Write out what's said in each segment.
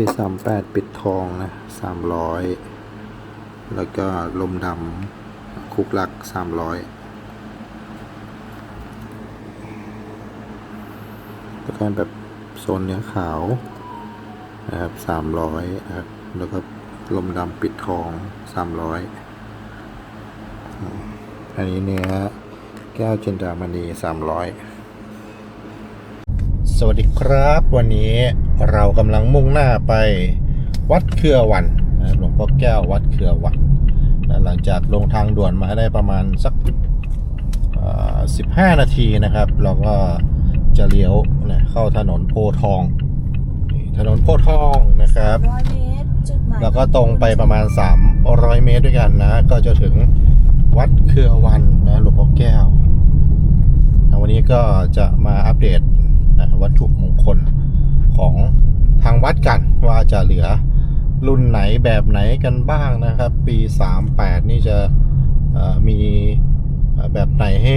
ปีสามแปดปิดทองนะสามร้อยแล้วก็ลมดำคุกลักสามร้อยแล้วก็แบบโซนเนื้อขาวนะครับสามร้อยนะครับ แล้วก็ลมดำปิดทองสามร้อยอันนี้เนื้อแก้วจินดามณีสามร้อยสวัสดีครับวันนี้ เรากำลังมุ่งหน้าไปวัดเครือวันนะหลวงพ่อแก้ววัดเครือวันนะหลังจากลงทางด่วนมาได้ประมาณสักเอ่อ15นาทีนะครับ เราก็จะเลี้ยวนะเข้าถนนโพธิ์ทองนี่ถนนโพธิ์ทองนะครับร้อยเมตรจุดหมายแล้วก็ตรงไปประมาณ 300 เมตรด้วยกันนะ ก็จะถึงวัดเครือวันนะหลวงพ่อแก้วนะวันนี้ก็จะมาอัปเดตนะวัตถุมงคล ของทางวัดกันว่าจะเหลือรุ่นไหนแบบไหนกันบ้างนะครับ ปี 38 นี่จะมีแบบไหนให้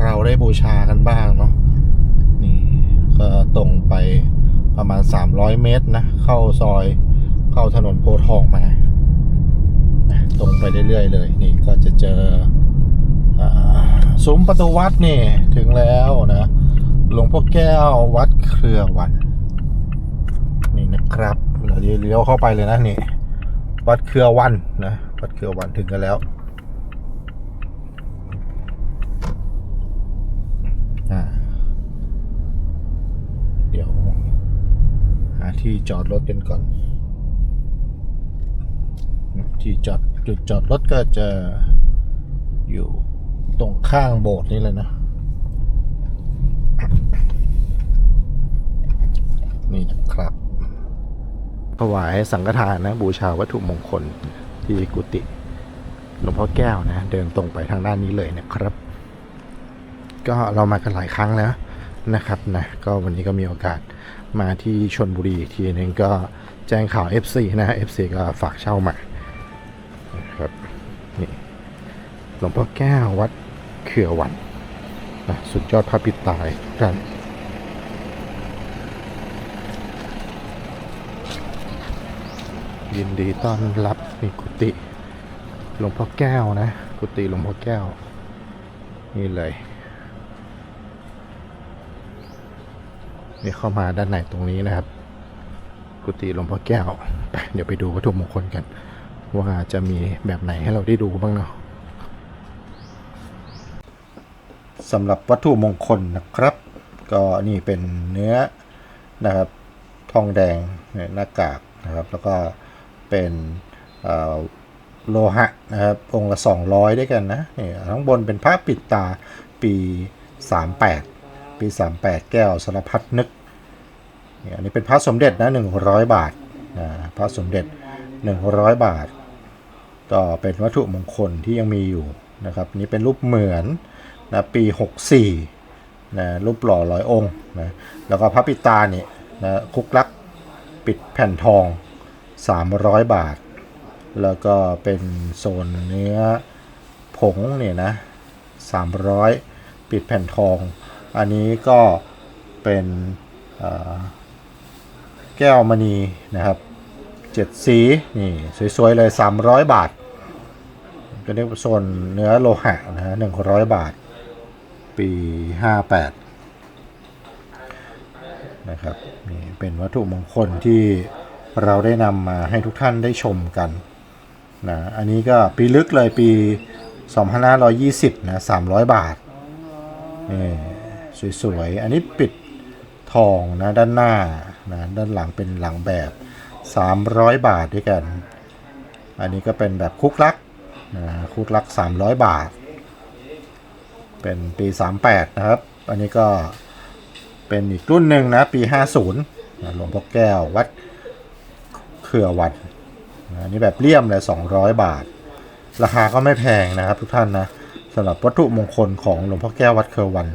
เราได้บูชากันบ้างเนาะนี่ก็ตรงไปประมาณ 300 เมตรนะ เข้าซอยเข้าถนนโพทองมาตรงไปเรื่อยๆ เลย นี่ก็จะเจออ่าซุ้มประตูวัดนี่ ถึงแล้วนะ หลวงพ่อแก้ววัดเครือวัน นี่นะครับเราเลี้ยวเข้าไปเลยนะนี่ วัดเครือวันนะวัดเครือวันถึงกันแล้วเดี๋ยว หาที่จอดรถกันก่อน ที่จอดจุดจอดรถก็จะอยู่ตรงข้างโบสถ์นี่เลยนะนี่นะครับ ถวายสังฆทานนะบูชาวัตถุมงคลที่กุฏิหลวงพ่อแก้วนะ เดินตรงไปทางด้านนี้เลยนะครับ ก็เรามากันหลายครั้งแล้วนะครับนะก็วันนี้ก็มีโอกาสมาที่ชนบุรีอีกทีนึงก็แจ้งข่าว FC นะ FC ก็ฝากเช่ามานะครับนี่หลวงพ่อแก้ววัดเขื่อวันนะสุดยอดพระปิดตายกัน ยินดีต้อนรับนี่กุฏิหลวงพ่อแก้วนะ กุฏิหลวงพ่อแก้ว นี่เลยนี่เข้ามาด้านในตรงนี้นะครับ กุฏิหลวงพ่อแก้วไปเดี๋ยวไปดูวัตถุมงคลกัน ว่าจะมีแบบไหนให้เราได้ดูบ้างเนาะสำหรับวัตถุมงคลนะครับ ก็นี่เป็นเนื้อนะครับ ทองแดงเนี่ยหน้ากากนะครับ แล้วก็ เป็นโลหะนะครับองค์ละ 200 ด้วยกันนะนี่ข้างบนเป็นพระปิดตาปี 38 ปี 38 แก้วสารพัดนึกนี่อันนี้เป็นพระสมเด็จนะ 100 บาทนะพระสมเด็จ 100 บาท ก็เป็นวัตถุมงคลที่ยังมีอยู่นะครับนี่เป็นรูปเหมือนนะปี 64นะรูปหล่อร้อยองค์นะแล้วก็พระปิดตานี่นะคุกลักปิดแผ่นทอง 300 บาท แล้วก็เป็นโซนเนื้อผงเนี่ยนะ 300 ปิดแผ่นทอง อันนี้ก็เป็นแก้วมณีนะครับเจ็ดสีนี่สวยๆเลย 300 บาทก็เรียกโซนเนื้อโลหะนะฮะ100บาท ปี58นะครับนี่เป็นวัตถุมงคลที่ เราได้นำมาให้ทุกท่านได้ชมกันนะอันนี้ก็ปีลึกเลยปี 2520นะ300 บาทนี่สวยๆ อันนี้ปิดทองนะด้านหน้านะด้านหลังเป็นหลังแบบ 300 บาทด้วยกัน อันนี้ก็เป็นแบบคุกลักนะคุกลัก 300 บาท เป็นปี 38 นะครับ อันนี้ก็เป็นอีกรุ่นหนึ่งนะ ปี 50นะหลวงพ่อแก้ววัด เครือวัดนะอันนี้แบบเลี่ยมเลย200 บาท ราคาก็ไม่แพงนะครับทุกท่านนะสำหรับวัตถุมงคลของหลวงพ่อแก้ววัดเครือวัน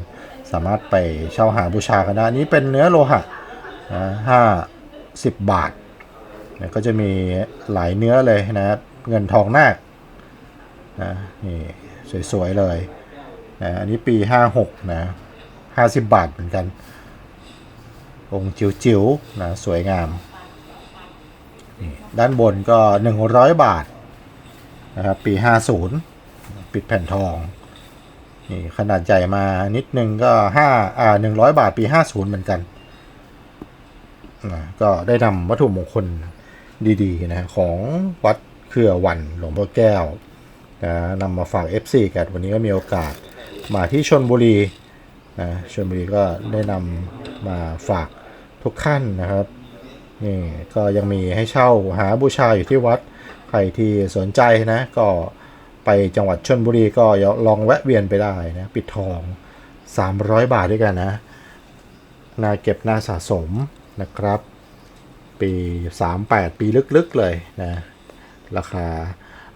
สามารถไปเช่าหาบูชากันได้นนี้เป็นเนื้อโลหะนะห้าสิบบาทนะก็จะมีหลายเนื้อเลยนะครับเงินทองนาคนะนี่สวยๆเลยนะอันนี้ปี 56นะ50 บาทเหมือนกัน องค์จิ๋วๆนะสวยงาม นี่ด้านบนก็ 100 บาทนะครับปี 50 ปิดแผ่นทองนี่ขนาดใหญ่มานิดนึงก็5อ่า100 บาทปี 50 เหมือนกันนะก็ได้นำวัตถุมงคลดีๆนะของวัดเครือวันหลวงพ่อแก้วนะนำมาฝาก FC กันวันนี้ก็มีโอกาสมาที่ชนบุรีนะชนบุรีก็ได้นำมาฝากทุกท่านนะครับ นี่ก็ยังมีให้เช่าหาบูชาอยู่ที่วัด ใครที่สนใจนะก็ไปจังหวัดชนบุรีก็ลองแวะเวียนไปได้นะปิดทอง 300 บาทด้วยกันนะนาเก็บนาสะสมนะครับ ปี 38 ปีลึกๆเลยนะราคา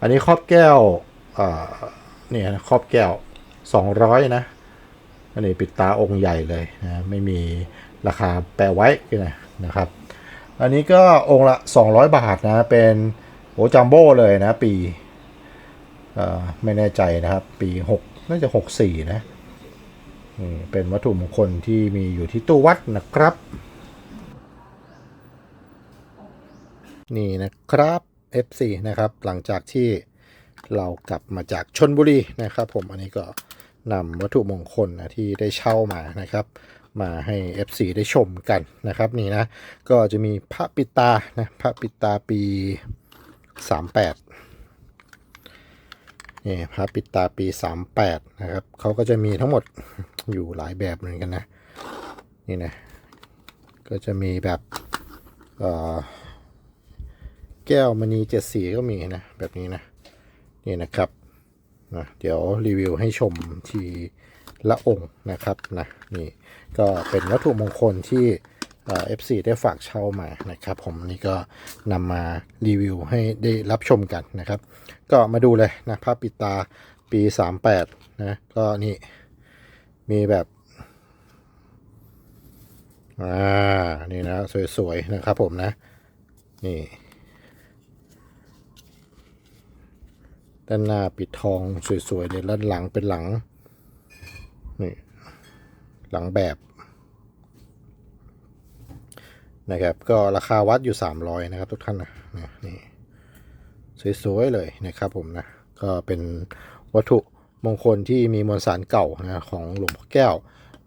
อันนี้ครอบแก้วเนี่ยครอบแก้ว 200 นะอันนี้ปิดตาองค์ใหญ่เลยนะไม่มีราคาแปะไว้นะนะครับ อันนี้ก็องค์ละ 200 บาทนะ เป็นโอจัมโบ้เลยนะ ปีไม่แน่ใจนะครับ ปี 6 น่าจะ 64 นะนี่เป็นวัตถุมงคลที่มีอยู่ที่ตู้วัดนะครับ นี่นะครับ F4 นะครับ หลังจากที่เรากลับมาจากชนบุรีนะครับ ผมอันนี้ก็นำวัตถุมงคลนะที่ได้เช่ามานะครับ มาให้ F4 ได้ชมกันนะครับนี่นะ ก็จะมีพระปิตานะพระปิตาปี 38นี่พระปิตาปี 38 นะครับเขาก็จะมีทั้งหมดอยู่หลายแบบเหมือนกันนะ นี่นะ ก็จะมีแบบแก้วมณีเจ็ดสีก็มีนะ แบบนี้นะ นี่นะครับนะเดี๋ยวรีวิวให้ชมที ละองค์นะครับนะนี่ก็เป็นวัตถุมงคลที่เอฟซีได้ฝากเช่ามานะครับ ผมนี่ก็นำมารีวิวให้ได้รับชมกันนะครับ ก็มาดูเลยนะภาพปิดตาปี 38 นะ ก็นี่มีแบบอ่านี่นะ สวย ๆ นะครับผมนะ นี่ ด้านหน้าปิดทองสวย ๆ เลยด้านหลังเป็นหลัง นี่หลังแบบนะครับก็ราคาวัดอยู่ 300 นะครับ ทุกท่านนะนี่สวยๆเลยนะครับผมนะ ก็เป็นวัตถุมงคลที่มีมวลสารเก่านะของหลวงพ่อแก้ว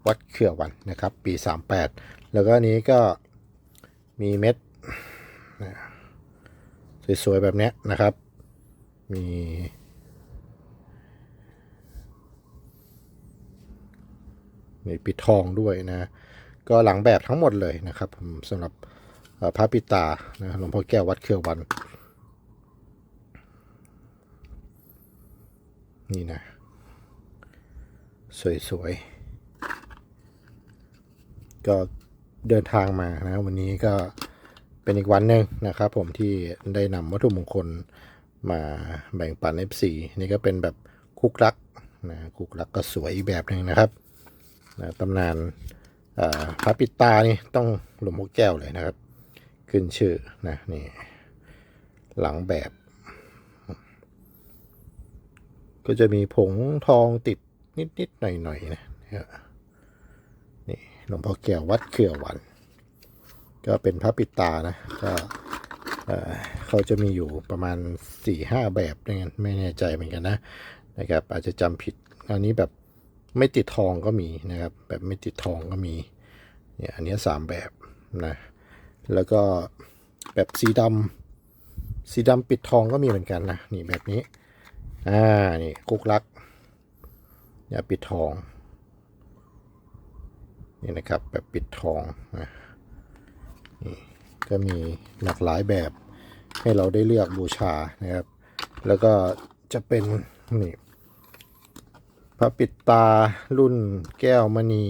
วัดเขื่อวันนะครับ ปี 38 แล้วก็นี้ก็มีเม็ดสวยๆแบบนี้นะครับ มี มีปิดทองด้วยนะก็หลังแบบทั้งหมดเลยนะครับสำหรับพระปิตานะหลวงพ่อแก้ววัดเขื่อวัน นี่นะ สวยๆ ก็เดินทางมานะวันนี้ก็เป็นอีกวันหนึ่งนะครับผมที่ได้นำวัตถุมงคลมาแบ่งปัน F4 นี่ก็เป็นแบบคุกรักนะคุกรักก็สวยอีกแบบหนึ่งนะครับ นะตำนานพระปิดตานี่ต้องหลวงพ่อแก้วเลยนะครับ ขึ้นชื่อนะนี่หลังแบบ ก็จะมีผงทองติดนิดๆหน่อยๆนะนี่ยนี่หลวงพ่อแก้ววัดเขื่อวัน ก็เป็นพระปิดตานะก็เขาจะมีอยู่ประมาณ4ี่ห้าแบบด้วยกันไม่แน่ใจเหมือนกันนะนะครับอาจจะจำผิดอันนี้แบบ ไม่ติดทองก็มีนะครับ แบบไม่ติดทองก็มีเนี่ยอันนี้สามแบบนะแล้วก็แบบสีดำสีดำปิดทองก็มีเหมือนกันนะนี่แบบนี้อ่านี่กุกลักอย่าปิดทองนี่นะครับแบบปิดทองนะนี่ก็มีหลากหลายแบบให้เราได้เลือกบูชานะครับ แล้วก็จะเป็นนี่ พระปิดตารุ่นแก้วมณี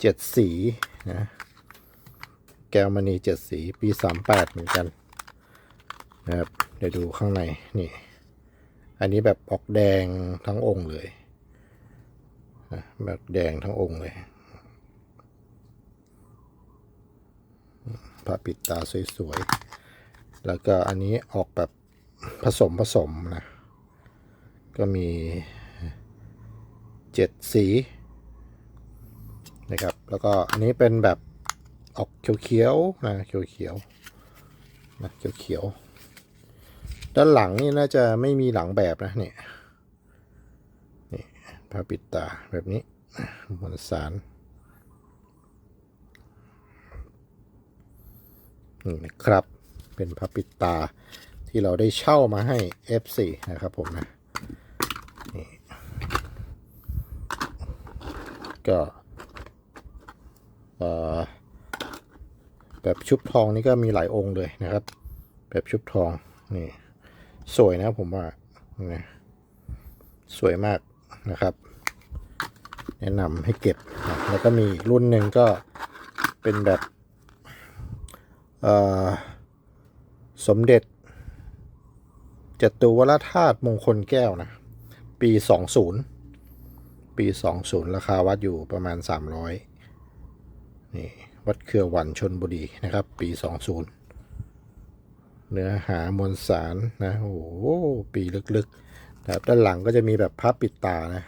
เจ็ดสีนะแก้วมณีเจ็ดสีปีสามแปดเหมือนกันนะครับเดี๋ยวดูข้างในนี่ อันนี้แบบออกแดงทั้งองค์เลยนะแบบแดงทั้งองค์เลยพระปิดตาสวยๆ แล้วก็อันนี้ออกแบบผสมผสมนะ ก็มี เจ็ดสีนะครับ แล้วก็อันนี้เป็นแบบออกเขียวๆนะเขียวๆนะเขียวๆด้านหลังนี่น่าจะไม่มีหลังแบบนะเนี่ยนี่ผ้าปิดตาแบบนี้มวลสารนี่นะครับเป็นผ้าปิดตาที่เราได้เช่ามาให้ F4 นะครับผมนะนี่ ก็แบบชุบทองนี่ก็มีหลายองค์เลยนะครับ แบบชุบทองนี่สวยนะผมว่านะสวยมากนะครับ แนะนำให้เก็บนะแล้วก็มีรุ่นหนึ่งก็เป็นแบบสมเด็จจตุวรธาตุมงคลแก้วนะ ปี 20 ปี 20 ราคาวัดอยู่ประมาณ 300 นี่ วัดเครือวันชนบุรีนะครับ ปี 20 เนื้อหามวลสารนะ โอ้โห ปีลึกๆนะครับด้านหลังก็จะมีแบบพับปิดตานะ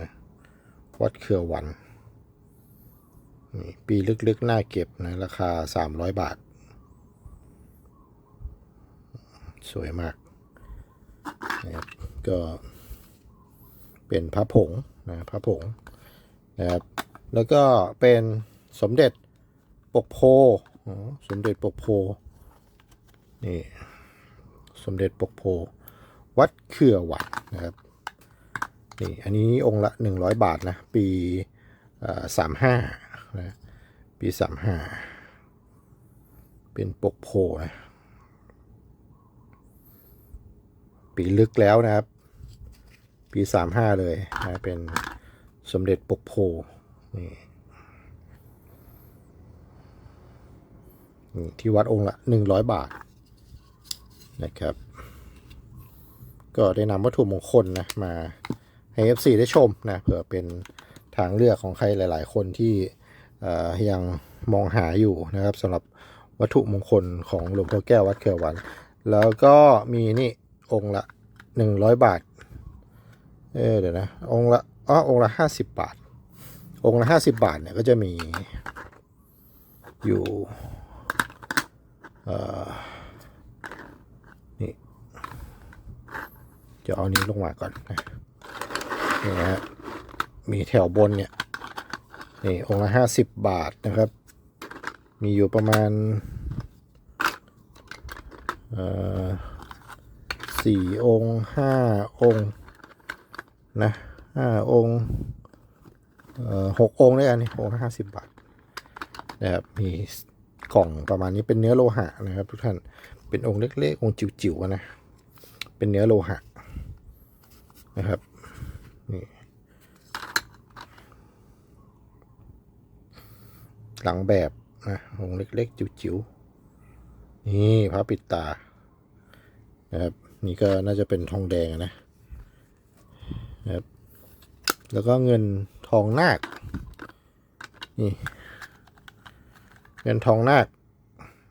นะ วัดเครือวัน นี่ ปีลึกๆ น่าเก็บนะ ราคา 300 บาท สวยมากนะครับก็ เป็นพระผงนะพระผงนะครับแล้วก็เป็นสมเด็จปกโพสมเด็จปกโพนี่สมเด็จปกโพวัดเขื่อวัดนะครับนี่อันนี้องค์ละ 100 บาทนะปีสามห้านะปีสามห้าเป็นปกโพนะปีลึกแล้วนะครับ ปีสามห้าเลยนะเป็นสมเด็จปกโพนี่ที่วัดองค์ละหนึ่งร้อยบาทนะครับ ก็ได้นำวัตถุมงคลนะมาให้ FC ได้ชมนะเผื่อเป็นทางเลือกของใครหลาย ๆ คนที่ยังมองหาอยู่นะครับสำหรับวัตถุมงคลของหลวงพ่อแก้ววัดเขียววัน แล้วก็มีนี่องค์ละหนึ่งร้อยบาท เออเดี๋ยวนะ องละอ๋อองละห้าสิบบาท องละห้าสิบบาทเนี่ยก็จะมีอยู่เอ่อนี่จะเอานี้ลงมาก่อนนะนี่นะฮะมีแถวบนเนี่ยนี่องละห้าสิบบาทนะครับ มีอยู่ประมาณเออสี่องค์ห้าองค์ นะห้าองค์หกองค์ด้วยกันนี่องค์ห้าสิบบาทนะครับมีกล่องประมาณนี้เป็นเนื้อโลหะนะครับ ทุกท่านเป็นองค์เล็กๆองค์จิ๋วๆนะเป็นเนื้อโลหะนะครับนี่หลังแบบนะองค์เล็กๆจิ๋วๆนี่พระปิดตานะครับนี่ก็น่าจะเป็นทองแดงนะ นะครับ แล้วก็เงินทองนาค นี่ เงินทองนาค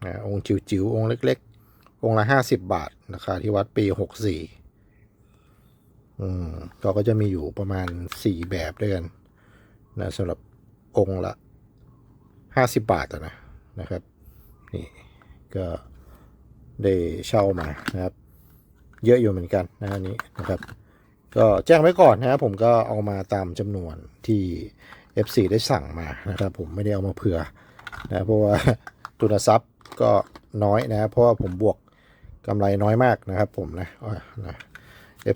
นะองค์จิ๋วๆ องค์เล็ก ๆ องค์ละห้าสิบบาท ราคาที่วัดปีหกสี่อืมก็ก็จะมีอยู่ประมาณสี่แบบด้วยกันนะสำหรับองค์ละห้าสิบบาทนะนะครับ นี่ก็ได้เช่ามานะครับ เยอะอยู่เหมือนกันนะอันนี้นะครับ ก็แจ้งไว้ก่อนนะครับผมก็เอามาตามจำนวนที่ FC ได้สั่งมานะครับผมไม่ได้เอามาเผื่อนะเพราะว่าทุนทรัพย์ก็น้อยนะ เพราะว่าผมบวกกำไรน้อยมากนะครับผมนะอ่านะ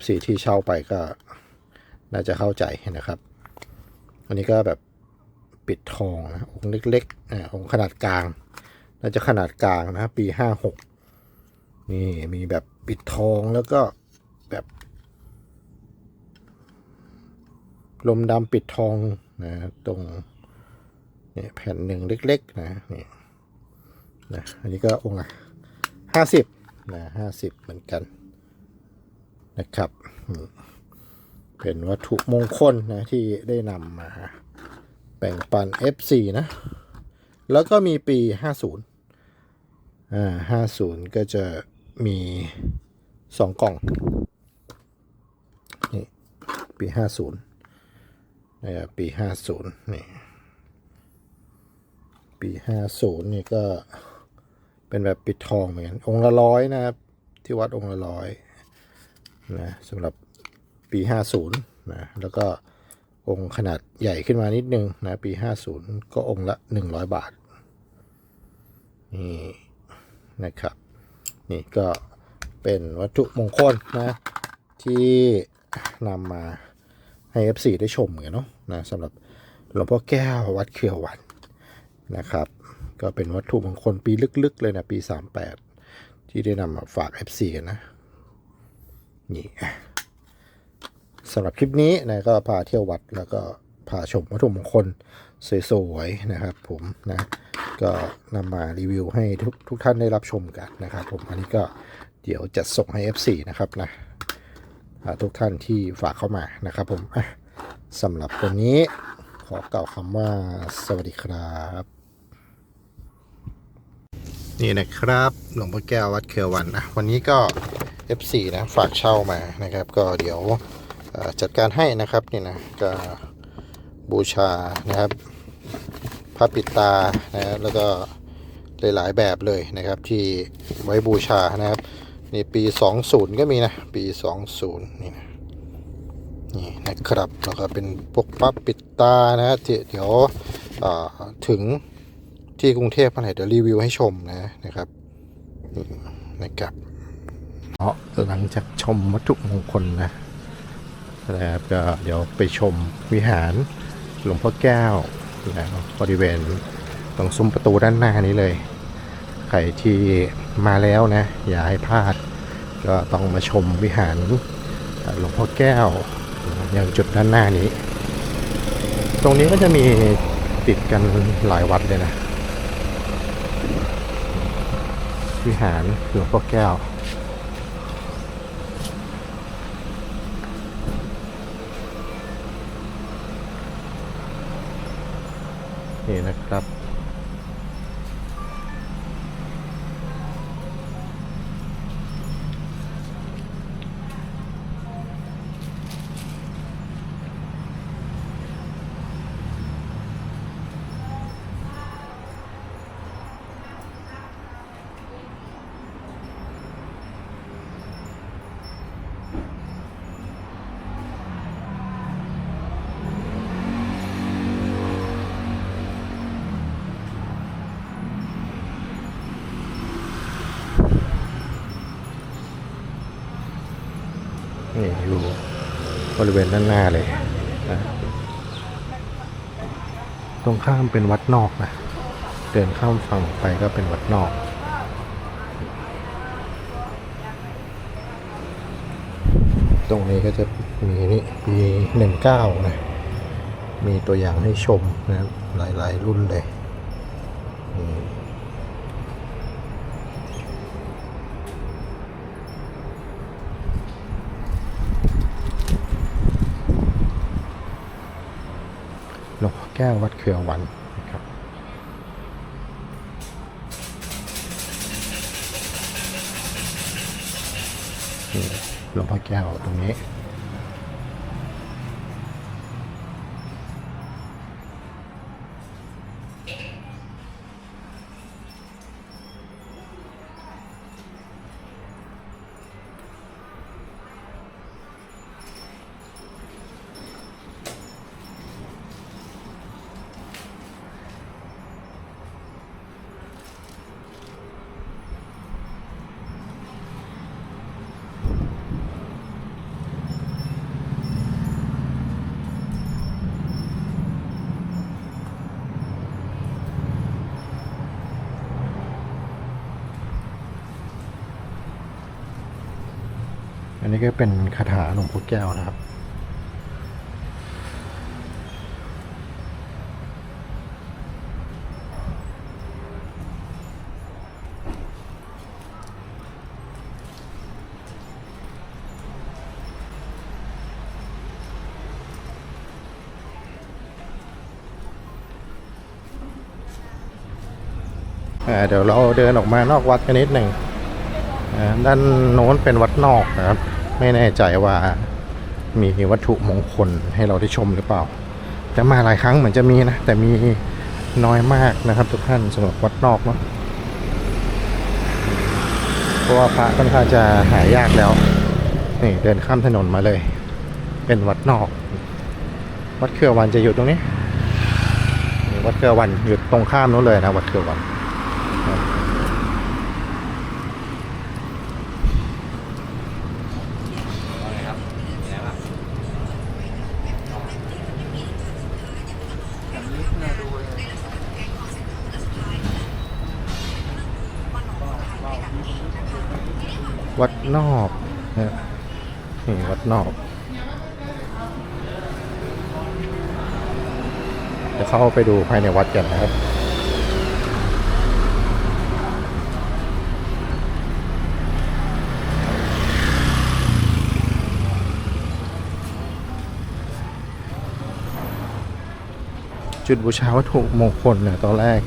FC ที่เช่าไปก็น่าจะเข้าใจนะครับ อันนี้ก็แบบปิดทองนะองค์เล็กๆอ่าองค์ขนาดกลาง น่าจะขนาดกลางนะปี56นี่มีแบบปิดทองแล้วก็แบบ ลมดำปิดทองนะตรงเนี่ยแผ่นหนึ่งเล็กๆนะนี่นะอันนี้ก็องค์ละห้าสิบนะห้าสิบเหมือนกันนะครับ เป็นวัตถุมงคลนะที่ได้นำมาแบ่งปัน F4 นะ แล้วก็มีปี 50อ่า50 ก็จะมีสองกล่อง นี่ ปี 50 นะครับปีห้าศูนย์นี่ปีปีห้าศูนย์นี่ก็เป็นแบบปิดทองเหมือนกันองค์ละร้อยนะครับ ที่วัดองค์ละร้อยนะสำหรับปีห้าศูนย์นะแล้วก็องค์ขนาดใหญ่ขึ้นมานิดนึงนะปีห้าศูนย์ก็องค์ละหนึ่งร้อยบาทนี่นะครับนี่ก็เป็นวัตถุมงคลนะที่นำมา ให้ FC ได้ชมกันเนาะนะสำหรับหลวงพ่อแก้ววัดเขียววันนะครับ ก็เป็นวัตถุมงคลปีลึกๆ เลยนะ ปี 38 ที่ได้นำมาฝาก FC กันนะ นี่สำหรับคลิปนี้นะก็พาเที่ยววัดแล้วก็พาชมวัตถุมงคลสวยๆนะครับผมนะก็นำมารีวิวให้ทุกทุกท่านได้รับชมกันนะครับผมอันนี้ก็เดี๋ยวจะส่งให้ F4 นะครับนะ ทุกท่านที่ฝากเข้ามานะครับผมสำหรับวันนี้ขอกล่าวคำว่าสวัสดีครับ นี่นะครับหลวงพ่อแก้ววัดเครือวันนะวันนี้ก็ F4 นะฝากเช่ามานะครับ ก็เดี๋ยวจัดการให้นะครับนี่นะก็บูชานะครับพระปิดตานะแล้วก็หลายๆแบบเลยนะครับที่ไว้บูชานะครับ นี่ปี 20 ก็มีนะ ปี 20 นี่นะนี่นะครับแล้วก็เป็นพวกพระปิดตานะเดี๋ยวถึงที่กรุงเทพเมื่อไหร่เดี๋ยวรีวิวให้ชมนะนะครับนี่นะครับเนาะหลังจากชมวัตถุมงคลนะนะครับก็เดี๋ยวไปชมวิหารหลวงพ่อแก้วนะบริเวณตรงซุ้มประตูด้านหน้านี้เลย ใครที่ มาแล้วนะ อย่าให้พลาด ก็ต้องมาชมวิหารหลวงพ่อแก้วอย่างจุดด้านหน้านี้ ตรงนี้ก็จะมีติดกันหลายวัดเลยนะ วิหารหลวงพ่อแก้ว อยู่บริเวณด้านหน้าเลยนะตรงข้ามเป็นวัดนอกนะ เดินข้ามฝั่งไปก็เป็นวัดนอก ตรงนี้ก็จะมีนี่ปีหนึ่งเก้านะ มีตัวอย่างให้ชมนะหลาย ๆ รุ่นเลยอืม ห ลวงพ่อแก้ววัดเขือวันนะครับหลวงพ่อแก้วตรงนี้ นี้ก็เป็นคาถาหลวงพ่อแก้วนะครับอ่าเดี๋ยวเราเดินออกมานอกวัดกันนิดหนึ่งอ่าด้านโน้นเป็นวัดนอกนะครับ ไม่แน่ใจว่ามีวัตถุมงคลให้เราได้ชมหรือเปล่า แต่มาหลายครั้งเหมือนจะมีนะ แต่มีน้อยมากนะครับ ทุกท่านสำหรับวัดนอกเนาะเพราะว่าพระค่อนข้างจะหายากแล้ว นี่เดินข้ามถนนมาเลย เป็นวัดนอก วัดเครือวันจะอยู่ตรงนี้นี่วัดเครือวันอยู่ตรงข้ามนู้นเลยนะ วัดเครือวันครับ วัดนอกนะนี่วัดนอกเดี๋ยวเข้าไปดูภายในวัดกันนะครับ จุดบูชาวัตถุมงคลเนี่ยตอนแรก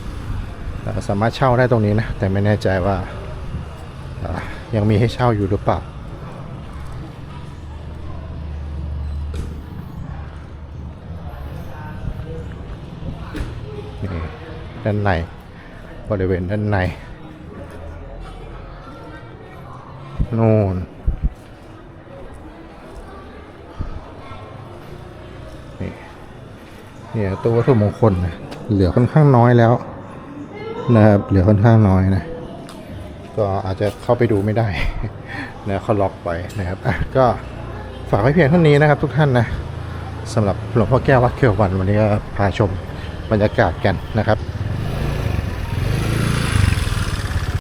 สามารถเช่าได้ตรงนี้นะ แต่ไม่แน่ใจว่า ยังมีให้เช่าอยู่หรือเปล่านี่ด้านในบริเวณด้านในนู่นนี่เนี่ยตัววัตถุมงคลนะเหลือค่อนข้างน้อยแล้วนะครับเหลือค่อนข้างน้อยนะ ก็อาจจะเข้าไปดูไม่ได้นะเขาล็อกไว้นะครับอะก็ฝากไว้เพียงเท่านี้นะครับทุกท่านนะสำหรับหลวงพ่อแก้ววัดเขียววันวันนี้ก็พาชมบรรยากาศกันนะครับ